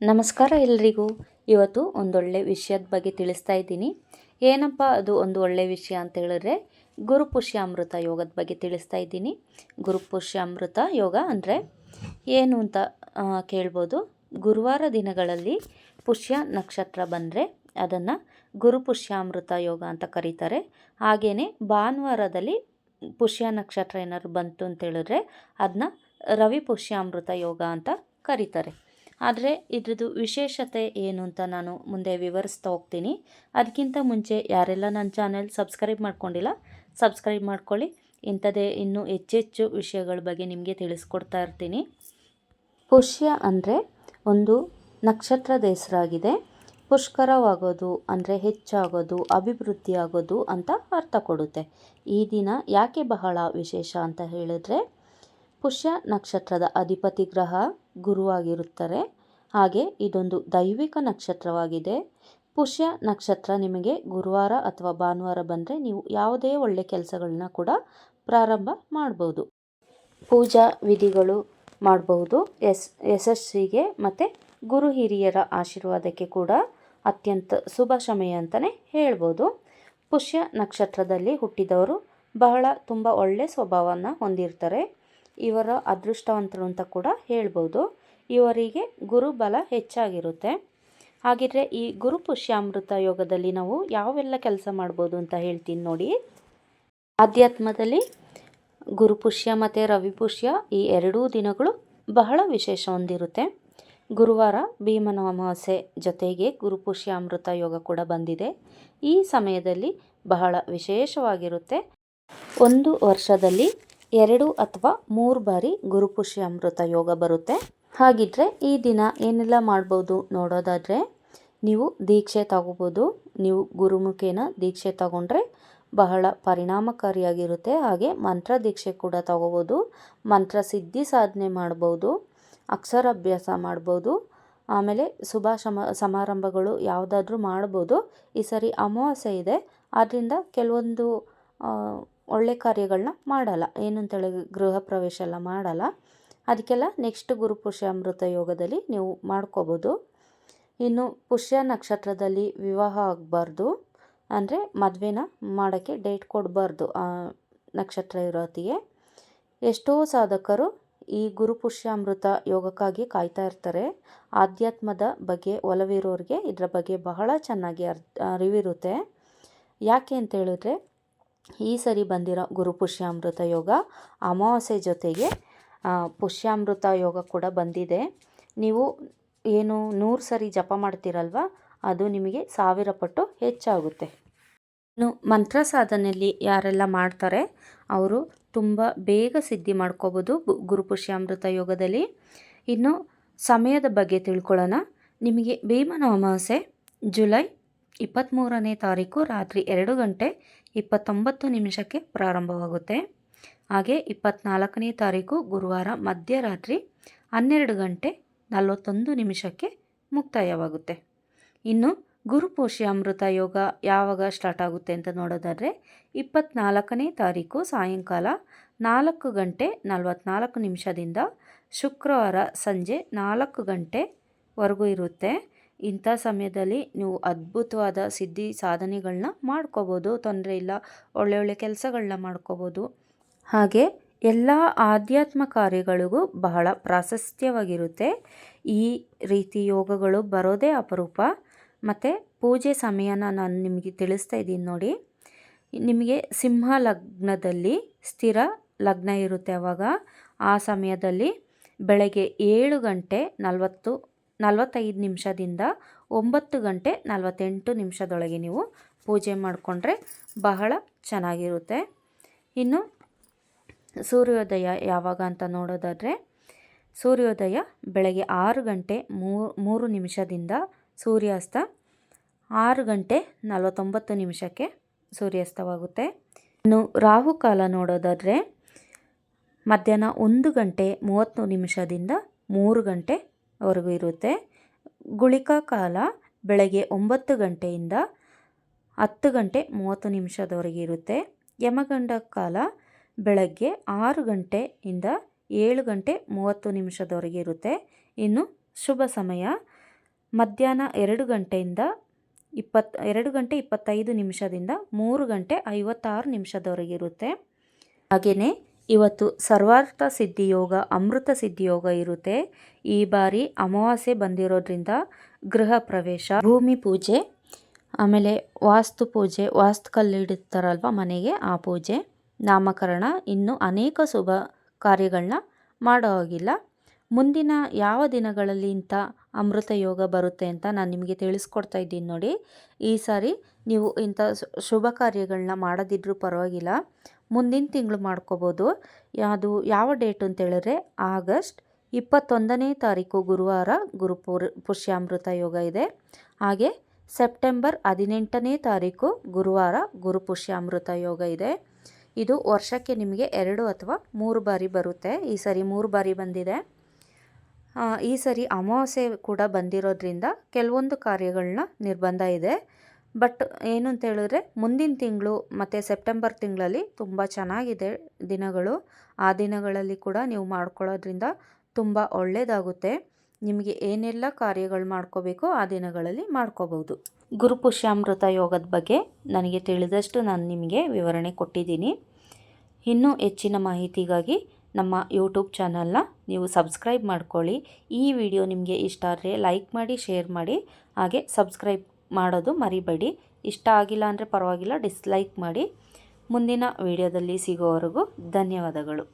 ನಮಸ್ಕಾರ ಎಲ್ರಿಗೂ. ಇವತ್ತು ಒಂದೊಳ್ಳೆ ವಿಷಯದ ಬಗ್ಗೆ ತಿಳಿಸ್ತಾ ಇದ್ದೀನಿ. ಏನಪ್ಪ ಅದು ಒಂದು ಒಳ್ಳೆ ವಿಷಯ ಅಂತ ಹೇಳಿದ್ರೆ ಗುರುಪುಷ್ಯಾಮೃತ ಯೋಗದ ಬಗ್ಗೆ ತಿಳಿಸ್ತಾ ಇದ್ದೀನಿ. ಗುರುಪುಷ್ಯಾಮೃತ ಯೋಗ ಅಂದರೆ ಏನು ಅಂತ ಕೇಳ್ಬೋದು. ಗುರುವಾರ ದಿನಗಳಲ್ಲಿ ಪುಷ್ಯ ನಕ್ಷತ್ರ ಬಂದರೆ ಅದನ್ನು ಗುರುಪುಷ್ಯಾಮೃತ ಯೋಗ ಅಂತ ಕರೀತಾರೆ. ಹಾಗೆಯೇ ಭಾನುವಾರದಲ್ಲಿ ಪುಷ್ಯ ನಕ್ಷತ್ರ ಏನಾದ್ರು ಬಂತು ಅಂತ ಹೇಳಿದ್ರೆ ಅದನ್ನ ರವಿ ಪುಷ್ಯಾಮೃತ ಯೋಗ ಅಂತ ಕರೀತಾರೆ. ಆದರೆ ಇದ್ರದ್ದು ವಿಶೇಷತೆ ಏನು ಅಂತ ನಾನು ಮುಂದೆ ವಿವರಿಸ್ತಾ ಹೋಗ್ತೀನಿ. ಅದಕ್ಕಿಂತ ಮುಂಚೆ ಯಾರೆಲ್ಲ ನನ್ನ ಚಾನೆಲ್ ಸಬ್ಸ್ಕ್ರೈಬ್ ಮಾಡ್ಕೊಂಡಿಲ್ಲ, ಸಬ್ಸ್ಕ್ರೈಬ್ ಮಾಡ್ಕೊಳ್ಳಿ. ಇಂಥದ್ದೇ ಇನ್ನೂ ಹೆಚ್ಚೆಚ್ಚು ವಿಷಯಗಳ ಬಗ್ಗೆ ನಿಮಗೆ ತಿಳಿಸ್ಕೊಡ್ತಾ ಇರ್ತೀನಿ. ಪುಷ್ಯ ಅಂದರೆ ಒಂದು ನಕ್ಷತ್ರದ ಹೆಸರಾಗಿದೆ ಪುಷ್ಕರವಾಗೋದು ಅಂದರೆ ಹೆಚ್ಚಾಗೋದು ಅಭಿವೃದ್ಧಿ ಆಗೋದು ಅಂತ ಅರ್ಥ ಕೊಡುತ್ತೆ. ಈ ದಿನ ಯಾಕೆ ಬಹಳ ವಿಶೇಷ ಅಂತ ಹೇಳಿದ್ರೆ ಪುಷ್ಯ ನಕ್ಷತ್ರದ ಅಧಿಪತಿ ಗ್ರಹ ಗುರುವಾಗಿರುತ್ತಾರೆ. ಹಾಗೆ ಇದೊಂದು ದೈವಿಕ ನಕ್ಷತ್ರವಾಗಿದೆ. ಪುಷ್ಯ ನಕ್ಷತ್ರ ನಿಮಗೆ ಗುರುವಾರ ಅಥವಾ ಭಾನುವಾರ ಬಂದರೆ ನೀವು ಯಾವುದೇ ಒಳ್ಳೆ ಕೆಲಸಗಳನ್ನ ಕೂಡ ಪ್ರಾರಂಭ ಮಾಡ್ಬೋದು. ಪೂಜಾ ವಿಧಿಗಳು ಮಾಡಬಹುದು ಎಸ್ ಯಶಸ್ಸಿಗೆ ಮತ್ತು ಗುರು ಹಿರಿಯರ ಆಶೀರ್ವಾದಕ್ಕೆ ಕೂಡ ಅತ್ಯಂತ ಶುಭ ಸಮಯ ಅಂತಲೇ ಹೇಳ್ಬೋದು. ಪುಷ್ಯ ನಕ್ಷತ್ರದಲ್ಲಿ ಹುಟ್ಟಿದವರು ಬಹಳ ತುಂಬ ಒಳ್ಳೆಯ ಸ್ವಭಾವವನ್ನು ಹೊಂದಿರ್ತಾರೆ. ಇವರ ಅದೃಷ್ಟವಂತರು ಅಂತ ಕೂಡ ಹೇಳ್ಬೋದು. ಇವರಿಗೆ ಗುರುಬಲ ಹೆಚ್ಚಾಗಿರುತ್ತೆ. ಹಾಗಿದ್ರೆ ಈ ಗುರು ಪುಷ್ಯಾಮೃತ ಯೋಗದಲ್ಲಿ ನಾವು ಯಾವೆಲ್ಲ ಕೆಲಸ ಮಾಡ್ಬೋದು ಅಂತ ಹೇಳ್ತೀನಿ ನೋಡಿ. ಆಧ್ಯಾತ್ಮದಲ್ಲಿ ಗುರುಪುಷ್ಯ ಮತ್ತು ರವಿಪುಷ್ಯ ಈ ಎರಡೂ ದಿನಗಳು ಬಹಳ ವಿಶೇಷ ಹೊಂದಿರುತ್ತೆ. ಗುರುವಾರ ಭೀಮನ ಅಮಾವಾಸ್ಯೆ ಜೊತೆಗೆ ಗುರುಪುಷ್ಯ ಅಮೃತ ಯೋಗ ಕೂಡ ಬಂದಿದೆ. ಈ ಸಮಯದಲ್ಲಿ ಬಹಳ ವಿಶೇಷವಾಗಿರುತ್ತೆ. ಒಂದು ವರ್ಷದಲ್ಲಿ ಎರಡು ಅಥವಾ ಮೂರು ಬಾರಿ ಗುರುಪುಷಿ ಅಮೃತ ಯೋಗ ಬರುತ್ತೆ. ಹಾಗಿದ್ರೆ ಈ ದಿನ ಏನೆಲ್ಲ ಮಾಡ್ಬೋದು ನೋಡೋದಾದರೆ, ನೀವು ದೀಕ್ಷೆ ತಗೋಬೋದು. ನೀವು ಗುರುಮುಖೇನ ದೀಕ್ಷೆ ತಗೊಂಡ್ರೆ ಬಹಳ ಪರಿಣಾಮಕಾರಿಯಾಗಿರುತ್ತೆ. ಹಾಗೆ ಮಂತ್ರ ದೀಕ್ಷೆ ಕೂಡ ತಗೋಬೋದು. ಮಂತ್ರ ಸಿದ್ಧಿ ಸಾಧನೆ ಮಾಡ್ಬೋದು. ಅಕ್ಷರಾಭ್ಯಾಸ ಮಾಡ್ಬೋದು. ಆಮೇಲೆ ಶುಭ ಸಮಾರಂಭಗಳು ಯಾವುದಾದ್ರೂ ಮಾಡ್ಬೋದು. ಈ ಸರಿ ಅಮಾವಾಸ್ಯೆ ಇದೆ. ಆದ್ದರಿಂದ ಕೆಲವೊಂದು ಒಳ್ಳೆ ಕಾರ್ಯಗಳನ್ನ ಮಾಡಲ್ಲ. ಏನಂತೇಳಿ ಗೃಹ ಪ್ರವೇಶ ಎಲ್ಲ ಮಾಡಲ್ಲ. ಅದಕ್ಕೆಲ್ಲ ನೆಕ್ಸ್ಟ್ ಗುರುಪುಷ್ಯ ಅಮೃತ ಯೋಗದಲ್ಲಿ ನೀವು ಮಾಡ್ಕೋಬೋದು. ಇನ್ನು ಪುಷ್ಯ ನಕ್ಷತ್ರದಲ್ಲಿ ವಿವಾಹ ಆಗಬಾರ್ದು. ಅಂದರೆ ಮದುವೆನ ಮಾಡೋಕ್ಕೆ ಡೇಟ್ ಕೊಡಬಾರ್ದು ಆ ನಕ್ಷತ್ರ ಇರೋತಿಗೆ ಎಷ್ಟೋ ಸಾಧಕರು ಈ ಗುರುಪುಷ್ಯಾಮೃತ ಯೋಗಕ್ಕಾಗಿ ಕಾಯ್ತಾ ಇರ್ತಾರೆ. ಆಧ್ಯಾತ್ಮದ ಬಗ್ಗೆ ಒಲವಿರೋರಿಗೆ ಇದರ ಬಗ್ಗೆ ಬಹಳ ಚೆನ್ನಾಗಿ ಅರ್, ಅರಿವಿರುತ್ತೆ. ಯಾಕೆ ಅಂತ ಹೇಳಿದ್ರೆ ಈ ಸರಿ ಬಂದಿರೋ ಗುರುಪುಷ್ಯಾಮೃತ ಯೋಗ ಅಮಾವಾಸ್ಯೆ ಜೊತೆಗೆ ಪುಷ್ಯಾಮೃತ ಯೋಗ ಕೂಡ ಬಂದಿದೆ. ನೀವು ಏನು ನೂರು ಸರಿ ಜಪ ಮಾಡ್ತೀರಲ್ವ, ಅದು ನಿಮಗೆ ಸಾವಿರ ಪಟ್ಟು ಹೆಚ್ಚಾಗುತ್ತೆ. ಇನ್ನು ಮಂತ್ರ ಸಾಧನೆಯಲ್ಲಿ ಯಾರೆಲ್ಲ ಮಾಡ್ತಾರೆ, ಅವರು ತುಂಬ ಬೇಗ ಸಿದ್ಧಿ ಮಾಡ್ಕೋಬೋದು ಗುರು ಪುಷ್ಯಾಮೃತ ಯೋಗದಲ್ಲಿ. ಇನ್ನು ಸಮಯದ ಬಗ್ಗೆ ತಿಳ್ಕೊಳ್ಳೋಣ. ನಿಮಗೆ ಭೀಮನ ಅಮಾವಾಸ್ಯೆ ಜುಲೈ ಇಪ್ಪತ್ತ್ಮೂರನೇ ತಾರೀಕು ರಾತ್ರಿ ಎರಡು ಗಂಟೆ ಇಪ್ಪತ್ತೊಂಬತ್ತು ನಿಮಿಷಕ್ಕೆ ಪ್ರಾರಂಭವಾಗುತ್ತೆ. ಹಾಗೆ ಇಪ್ಪತ್ತ್ನಾಲ್ಕನೇ ತಾರೀಕು ಗುರುವಾರ ಮಧ್ಯರಾತ್ರಿ ಹನ್ನೆರಡು ಗಂಟೆ ನಲವತ್ತೊಂದು ನಿಮಿಷಕ್ಕೆ ಮುಕ್ತಾಯವಾಗುತ್ತೆ. ಇನ್ನು ಗುರುಪೋಷ್ಯಾಮೃತ ಯೋಗ ಯಾವಾಗ ಸ್ಟಾರ್ಟ್ ಆಗುತ್ತೆ ಅಂತ ನೋಡೋದಾದರೆ ಇಪ್ಪತ್ತ್ನಾಲ್ಕನೇ ತಾರೀಕು ಸಾಯಂಕಾಲ ನಾಲ್ಕು ಗಂಟೆ ನಲವತ್ತ್ನಾಲ್ಕು ನಿಮಿಷದಿಂದ ಶುಕ್ರವಾರ ಸಂಜೆ ನಾಲ್ಕು ಗಂಟೆವರೆಗೂ ಇರುತ್ತೆ. ಇಂಥ ಸಮಯದಲ್ಲಿ ನೀವು ಅದ್ಭುತವಾದ ಸಿದ್ಧಿ ಸಾಧನೆಗಳನ್ನ ಮಾಡ್ಕೋಬೋದು, ತೊಂದರೆ ಇಲ್ಲ. ಒಳ್ಳೆ ಒಳ್ಳೆ ಕೆಲಸಗಳನ್ನ ಮಾಡ್ಕೋಬೋದು. ಹಾಗೆ ಎಲ್ಲ ಆಧ್ಯಾತ್ಮ ಕಾರ್ಯಗಳಿಗೂ ಬಹಳ ಪ್ರಾಶಸ್ತ್ಯವಾಗಿರುತ್ತೆ. ಈ ರೀತಿ ಯೋಗಗಳು ಬರೋದೇ ಅಪರೂಪ. ಮತ್ತು ಪೂಜೆ ಸಮಯನ ನಾನು ನಿಮಗೆ ತಿಳಿಸ್ತಾ ಇದ್ದೀನಿ ನೋಡಿ. ನಿಮಗೆ ಸಿಂಹ ಲಗ್ನದಲ್ಲಿ ಸ್ಥಿರ ಲಗ್ನ ಇರುತ್ತೆ ಆವಾಗ ಆ ಸಮಯದಲ್ಲಿ ಬೆಳಗ್ಗೆ ಏಳು ಗಂಟೆ ನಲವತ್ತು ನಲವತ್ತೈದು ನಿಮಿಷದಿಂದ ಒಂಬತ್ತು ಗಂಟೆ ನಲವತ್ತೆಂಟು ನಿಮಿಷದೊಳಗೆ ನೀವು ಪೂಜೆ ಮಾಡಿಕೊಂಡ್ರೆ ಬಹಳ ಚೆನ್ನಾಗಿರುತ್ತೆ. ಇನ್ನು ಸೂರ್ಯೋದಯ ಯಾವಾಗ ಅಂತ ನೋಡೋದಾದರೆ, ಸೂರ್ಯೋದಯ ಬೆಳಗ್ಗೆ ಆರು ಗಂಟೆ ಮೂರು ನಿಮಿಷದಿಂದ ಸೂರ್ಯಾಸ್ತ ಆರು ಗಂಟೆ ನಲವತ್ತೊಂಬತ್ತು ನಿಮಿಷಕ್ಕೆ ಸೂರ್ಯಾಸ್ತವಾಗುತ್ತೆ. ಇನ್ನು ರಾಹುಕಾಲ ನೋಡೋದಾದರೆ, ಮಧ್ಯಾಹ್ನ ಒಂದು ಗಂಟೆ ಮೂವತ್ತು ನಿಮಿಷದಿಂದ ಮೂರು ಗಂಟೆವರೆಗೂ ಇರುತ್ತೆ. ಗುಳಿಕಾ ಕಾಲ ಬೆಳಗ್ಗೆ ಒಂಬತ್ತು ಗಂಟೆಯಿಂದ ಹತ್ತು ಗಂಟೆ ಮೂವತ್ತು ನಿಮಿಷದವರೆಗೆ ಇರುತ್ತೆ. ಯಮಗಂಡ ಕಾಲ ಬೆಳಗ್ಗೆ ಆರು ಗಂಟೆಯಿಂದ ಏಳು ಗಂಟೆ ಮೂವತ್ತು ನಿಮಿಷದವರೆಗೆ ಇರುತ್ತೆ. ಇನ್ನು ಶುಭ ಸಮಯ ಮಧ್ಯಾಹ್ನ ಎರಡು ಗಂಟೆಯಿಂದ ಇಪ್ಪತ್ತು ಎರಡು ಗಂಟೆ ಇಪ್ಪತ್ತೈದು ನಿಮಿಷದಿಂದ ಮೂರು ಗಂಟೆ ಐವತ್ತಾರು ನಿಮಿಷದವರೆಗೆ ಇರುತ್ತೆ. ಹಾಗೆಯೇ ಇವತ್ತು ಸರ್ವಾರ್ಥ ಸಿದ್ಧಿಯೋಗ ಅಮೃತ ಸಿದ್ಧಿಯೋಗ ಇರುತ್ತೆ. ಈ ಬಾರಿ ಅಮಾವಾಸ್ಯೆ ಬಂದಿರೋದ್ರಿಂದ ಗೃಹ ಪ್ರವೇಶ, ಭೂಮಿ ಪೂಜೆ, ಆಮೇಲೆ ವಾಸ್ತು ಪೂಜೆ ವಾಸ್ತು ಕಲ್ಲಿಡುತ್ತಾರಲ್ವ ಮನೆಗೆ ಆ ಪೂಜೆ, ನಾಮಕರಣ, ಇನ್ನು ಅನೇಕ ಶುಭ ಕಾರ್ಯಗಳನ್ನ ಮಾಡೋ ಹಾಗಿಲ್ಲ. ಮುಂದಿನ ಯಾವ ದಿನಗಳಲ್ಲಿ ಇಂಥ ಅಮೃತ ಯೋಗ ಬರುತ್ತೆ ಅಂತ ನಾನು ನಿಮಗೆ ತಿಳಿಸ್ಕೊಡ್ತಾ ಇದ್ದೀನಿ ನೋಡಿ. ಈ ಸಾರಿ ನೀವು ಇಂಥ ಶುಭ ಕಾರ್ಯಗಳನ್ನ ಮಾಡದಿದ್ರೂ ಪರವಾಗಿಲ್ಲ. ಮುಂದಿನ ತಿಂಗಳು ಮಾಡ್ಕೋಬೋದು. ಅದು ಯಾವ ಡೇಟು ಅಂತ ಹೇಳಿದ್ರೆ ಆಗಸ್ಟ್ ಇಪ್ಪತ್ತೊಂದನೇ ತಾರೀಕು ಗುರುವಾರ ಗುರು ಪುಷ್ಯಾಮೃತ ಯೋಗ ಇದೆ. ಹಾಗೆ ಸೆಪ್ಟೆಂಬರ್ ಹದಿನೆಂಟನೇ ತಾರೀಕು ಗುರುವಾರ ಗುರು ಪುಷ್ಯಾಮೃತ ಯೋಗ ಇದೆ. ಇದು ವರ್ಷಕ್ಕೆ ನಿಮಗೆ ಎರಡು ಅಥವಾ ಮೂರು ಬಾರಿ ಬರುತ್ತೆ. ಈ ಸರಿ ಮೂರು ಬಾರಿ ಬಂದಿದೆ. ಈ ಸರಿ ಅಮಾವಾಸ್ಯೆ ಕೂಡ ಬಂದಿರೋದ್ರಿಂದ ಕೆಲವೊಂದು ಕಾರ್ಯಗಳನ್ನ ನಿರ್ಬಂಧ ಇದೆ. ಬಟ್ ಏನು ಅಂತ ಹೇಳಿದ್ರೆ ಮುಂದಿನ ತಿಂಗಳು ಮತ್ತು ಸೆಪ್ಟೆಂಬರ್ ತಿಂಗಳಲ್ಲಿ ತುಂಬ ಚೆನ್ನಾಗಿದೆ ದಿನಗಳು. ಆ ದಿನಗಳಲ್ಲಿ ಕೂಡ ನೀವು ಮಾಡ್ಕೊಳ್ಳೋದ್ರಿಂದ ತುಂಬ ಒಳ್ಳೆಯದಾಗುತ್ತೆ ನಿಮಗೆ ಏನೆಲ್ಲ ಕಾರ್ಯಗಳು ಮಾಡ್ಕೋಬೇಕೋ ಆ ದಿನಗಳಲ್ಲಿ ಮಾಡ್ಕೋಬೋದು. ಗುರುಪುಷ್ಯಾಮೃತ ಯೋಗದ ಬಗ್ಗೆ ನನಗೆ ತಿಳಿದಷ್ಟು ನಾನು ನಿಮಗೆ ವಿವರಣೆ ಕೊಟ್ಟಿದ್ದೀನಿ. ಇನ್ನೂ ಹೆಚ್ಚಿನ ಮಾಹಿತಿಗಾಗಿ ನಮ್ಮ ಯೂಟ್ಯೂಬ್ ಚಾನಲ್ನ ನೀವು ಸಬ್ಸ್ಕ್ರೈಬ್ ಮಾಡ್ಕೊಳ್ಳಿ. ಈ ವಿಡಿಯೋ ನಿಮಗೆ ಇಷ್ಟ ಆದರೆ ಲೈಕ್ ಮಾಡಿ, ಶೇರ್ ಮಾಡಿ, ಹಾಗೆ ಸಬ್ಸ್ಕ್ರೈಬ್ ಮಾಡೋದು ಮರಿಬೇಡಿ. ಇಷ್ಟ ಆಗಿಲ್ಲ ಅಂದರೆ ಪರವಾಗಿಲ್ಲ ಡಿಸ್ಲೈಕ್ ಮಾಡಿ. ಮುಂದಿನ ವಿಡಿಯೋದಲ್ಲಿ ಸಿಗೋವರೆಗೂ ಧನ್ಯವಾದಗಳು.